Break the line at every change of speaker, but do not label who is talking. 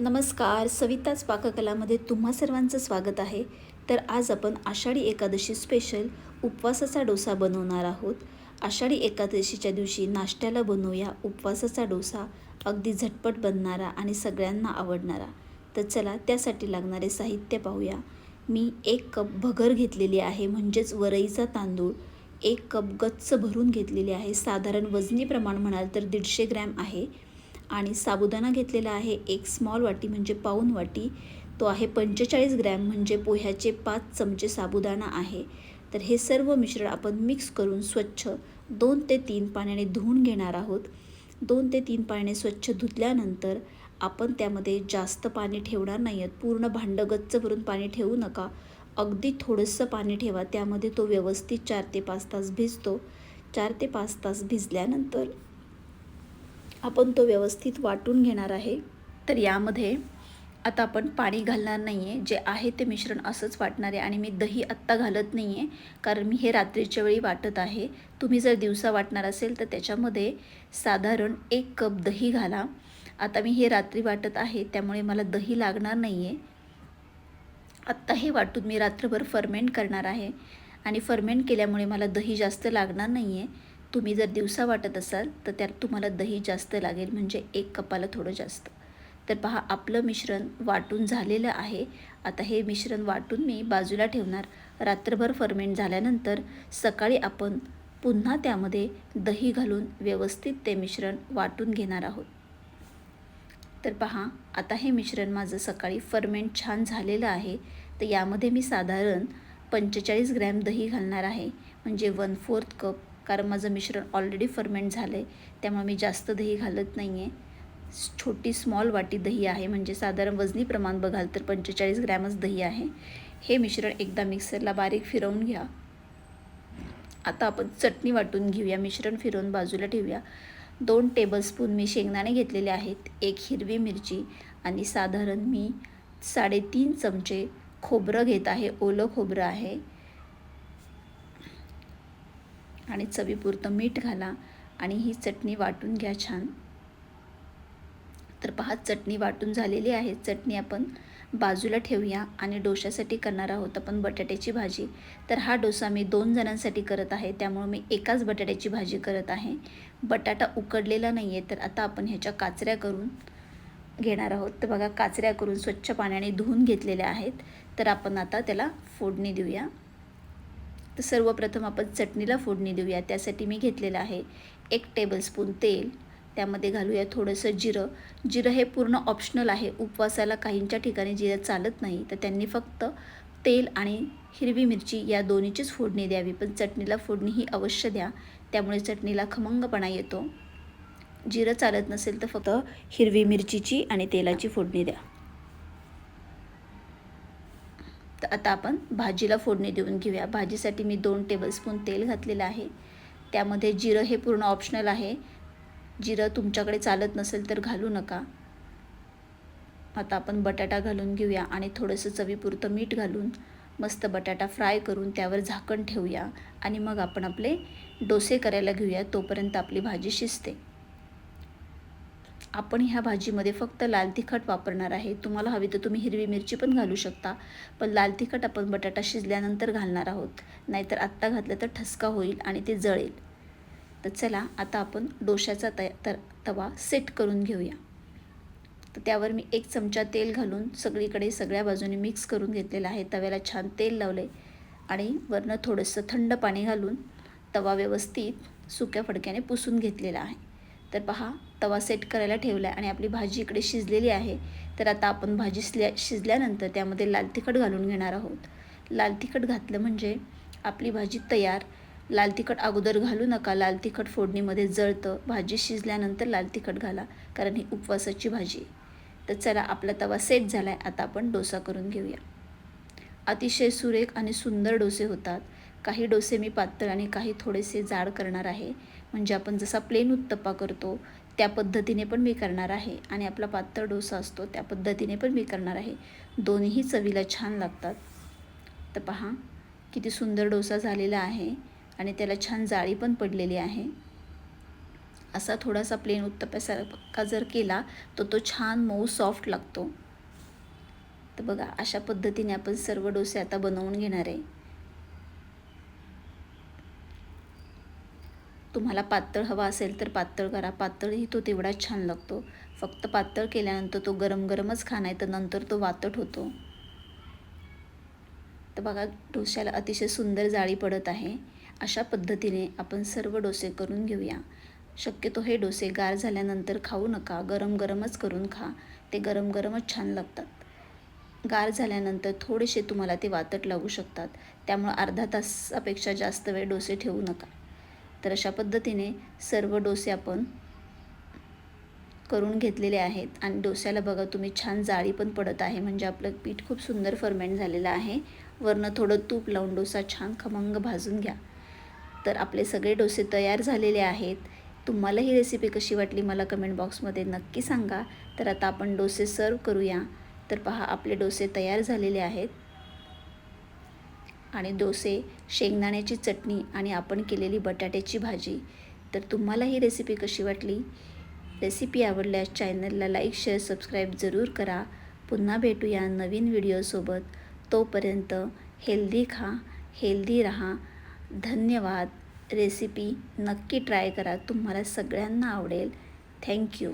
नमस्कार सविताच पाककलामध्ये तुम्हा सर्वांचं स्वागत आहे. तर आज आपण आषाढी एकादशी स्पेशल उपवासाचा डोसा बनवणार आहोत. आषाढी एकादशीच्या दिवशी नाश्त्याला बनवूया उपवासाचा डोसा अगदी झटपट बनणारा आणि सगळ्यांना आवडणारा. तर चला त्यासाठी लागणारे साहित्य पाहूया. मी एक कप भगर घेतलेली आहे म्हणजेच वरईचा तांदूळ. एक कप गच्च भरून घेतलेली आहे साधारण वजनी प्रमाण म्हणाल तर दीडशे ग्रॅम आहे. आणि साबुदाणा घेतलेला आहे. एक स्मॉल वाटी म्हणजे पाऊन वाटी. तो आहे पंचेचाळीस ग्रॅम म्हणजे पोह्याचे पाच चमचे साबुदाणा आहे. तर हे सर्व मिश्रण आपण मिक्स करून स्वच्छ दोन ते तीन पाण्याने धुवून घेणार आहोत. दोन ते तीन पाण्याने स्वच्छ धुतल्यानंतर आपण त्यामध्ये जास्त पाणी ठेवणार नाही आहेत. पूर्ण भांडं गच्च भरून पाणी ठेवू नका. अगदी थोडंसं पाणी ठेवा. त्यामध्ये तो व्यवस्थित चार ते पाच तास भिजतो. चार ते पाच तास भिजल्यानंतर आपण तो व्यवस्थित वाटून घेणार आहे. तर यामध्ये आता आपण पाणी घालणार नाही आहे जे आहे ते मिश्रण असंच वाटणार आहे आणि मी दही आत्ता घालत नाही आहे कारण मी हे रात्रीच्या वेळी वाटत आहे. तुम्ही जर दिवसा वाटणार असेल तर त्याच्यामध्ये साधारण एक कप दही घाला. आता मी हे रात्री वाटत आहे त्यामुळे मला दही लागणार नाही आहे आत्ता हे वाटून मी रात्रभर फर्मेंट करणार आहे आणि फर्मेंट केल्यामुळे मला दही जास्त लागणार नाही आहे तुम्ही जर दिवसा वाटत असाल तर त्यात तुम्हाला दही जास्त लागेल म्हणजे एक कपाला थोडं जास्त. तर पहा आपलं मिश्रण वाटून झालेलं आहे. आता हे मिश्रण वाटून मी बाजूला ठेवणार. रात्रभर फर्मेंट झाल्यानंतर सकाळी आपण पुन्हा त्यामध्ये दही घालून व्यवस्थित ते मिश्रण वाटून घेणार आहोत. तर पहा आता हे मिश्रण माझं सकाळी फर्मेंट छान झालेलं आहे. तर यामध्ये मी साधारण पंचेचाळीस ग्रॅम दही घालणार आहे. म्हणजे वन फोर्थ कप कारण माझं मिश्रण ऑलरेडी फर्मेंट झालं आहे त्यामुळे मी जास्त दही घालत नाही आहे छोटी स्मॉल वाटी दही आहे. म्हणजे साधारण वजनी प्रमाण बघाल तर पंचेचाळीस ग्रॅमच दही आहे. हे मिश्रण एकदा मिक्सरला बारीक फिरवून घ्या. आता आपण चटणी वाटून घेऊया. मिश्रण फिरवून बाजूला ठेवूया. दोन टेबलस्पून मी शेंगदाणे घेतलेले आहेत. एक हिरवी मिरची आणि साधारण मी साडेतीन चमचे खोबरं घेत आहे. ओलं खोबरं आहे. आणि चवीपुरतं मीठ घाला आणि ही चटणी वाटून घ्या छान. तर पहा चटणी वाटून झालेली आहे. चटणी आपण बाजूला ठेवूया आणि डोशासाठी करणार आहोत आपण बटाट्याची भाजी. तर हा डोसा मी दोन जणांसाठी करत आहे त्यामुळे मी एकाच बटाट्याची भाजी करत आहे. बटाटा उकडलेला नाही आहे तर आता आपण ह्याच्या काचऱ्या करून घेणार आहोत. तर बघा काचऱ्या करून स्वच्छ पाण्याने धुवून घेतलेल्या आहेत. तर आपण आता त्याला फोडणी देऊया. तर सर्वप्रथम आपण चटणीला फोडणी देऊया. त्यासाठी मी घेतलेलं आहे एक टेबलस्पून तेल. त्यामध्ये घालूया थोडंसं जिरं. जिरं हे पूर्ण ऑप्शनल आहे. उपवासाला काहींच्या ठिकाणी जिरं चालत नाही. तर त्यांनी फक्त तेल आणि हिरवी मिरची या दोन्हीचीच फोडणी द्यावी. पण चटणीला फोडणी ही अवश्य द्या. त्यामुळे चटणीला खमंगपणा येतो. जिरं चालत नसेल तर फक्त हिरवी मिरचीची आणि तेलाची फोडणी द्या. तर आता आपण भाजीला फोडणी देऊन घेऊया. भाजीसाठी मी दोन टेबलस्पून तेल घातलेलं आहे. त्यामध्ये जिरं हे पूर्ण ऑप्शनल आहे. जिरं तुमच्याकडे चालत नसेल तर घालू नका. आता आपण बटाटा घालून घेऊया आणि थोडंसं चवीपुरतं मीठ घालून मस्त बटाटा फ्राय करून त्यावर झाकण ठेवूया. आणि मग आपण आपले डोसे करायला घेऊया तोपर्यंत आपली भाजी शिजते. आपण ह्या भाजीमध्ये फक्त लाल तिखट वापरणार आहे. तुम्हाला हवी तर तुम्ही हिरवी मिरची पण घालू शकता. पण लाल तिखट आपण बटाटा शिजल्यानंतर घालणार आहोत. नाहीतर आत्ता घातलं तर ठसका होईल आणि ते जळेल. तर चला आता आपण डोशाचा तया तर तवा सेट करून घेऊया. तर त्यावर मी एक चमचा तेल घालून सगळीकडे सगळ्या बाजूने मिक्स करून घेतलेला आहे. तव्याला छान तेल लावले आणि वरनं थोडंसं थंड पाणी घालून तवा व्यवस्थित सुक्या फडक्याने पुसून घेतलेला आहे. तर पहा तवा सेट करायला ठेवला आहे आणि आपली भाजी इकडे शिजलेली आहे. तर आता आपण भाजी शिजल्या शिजल्यानंतर त्यामध्ये लाल तिखट घालून घेणार आहोत. लाल तिखट घातलं म्हणजे आपली भाजी तयार. लाल तिखट अगोदर घालू नका. लाल तिखट फोडणीमध्ये जळतं. भाजी शिजल्यानंतर लाल तिखट घाला कारण ही उपवासाची भाजी. तर चला आपला तवा सेट झाला आहे आता आपण डोसा करून घेऊया. अतिशय सुरेख आणि सुंदर डोसे होतात. काही डोसे मी पातळ आणि काही थोडेसे जाड करणार आहे. म्हणजे आपण जसा प्लेन उत्तप्पा करतो त्या पद्धतीने पण मी करणार आहे. आणि आपला पातळ डोसा असतो त्या पद्धतीने पण मी करणार आहे. दोन्हीही चवीला छान लागतात. तर पहा किती सुंदर डोसा झालेला आहे आणि त्याला छान जाळी पण पडलेली आहे. असा थोडासा प्लेन उत्तप्यासारखा जर केला तर तो छान मऊ सॉफ्ट लागतो. तर बघा अशा पद्धतीने आपण सर्व डोसे आता बनवून घेणार आहे. तुम्हाला पातळ हवा असेल तर पातळ करा. पातळही तो तेवढाच छान लागतो. फक्त पातळ केल्यानंतर तो गरम गरमच खा नाही तर नंतर तो वातट होतो. तर बघा डोश्याला अतिशय सुंदर जाळी पडत आहे. अशा पद्धतीने आपण सर्व डोसे करून घेऊया. शक्यतो हे डोसे गार झाल्यानंतर खाऊ नका. गरम गरमच करून खा. ते गरम गरमच छान लागतात. गार झाल्यानंतर थोडेसे तुम्हाला ते वातट लागू शकतात. त्यामुळं अर्धा तासापेक्षा जास्त वेळ डोसे ठेवू नका. तर अशा पद्धतीने सर्व डोसे आपण करून घेतलेले आहेत. आणि डोस्याला बघा तुम्ही छान जाळी पण पडत आहे. म्हणजे आपलं पीठ खूप सुंदर फर्मेंट झालेलं आहे. वरनं थोडं तूप लावून डोसा छान खमंग भाजून घ्या. तर आपले सगळे डोसे तयार झालेले आहेत. तुम्हाला ही रेसिपी कशी वाटली मला कमेंट बॉक्समध्ये नक्की सांगा. तर आता आपण डोसे सर्व करूया. तर पहा आपले डोसे तयार झालेले आहेत. आणि डोसे शेंगदाण्याची चटणी आणि आपण केलेली बटाट्याची भाजी. तर तुम्हाला ही रेसिपी कशी वाटली? रेसिपी आवडल्यास चॅनलला लाईक शेअर सबस्क्राईब जरूर करा. पुन्हा भेटूया नवीन व्हिडिओसोबत तोपर्यंत हेल्दी खा हेल्दी राहा. धन्यवाद. रेसिपी नक्की ट्राय करा. तुम्हाला सगळ्यांना आवडेल. थँक्यू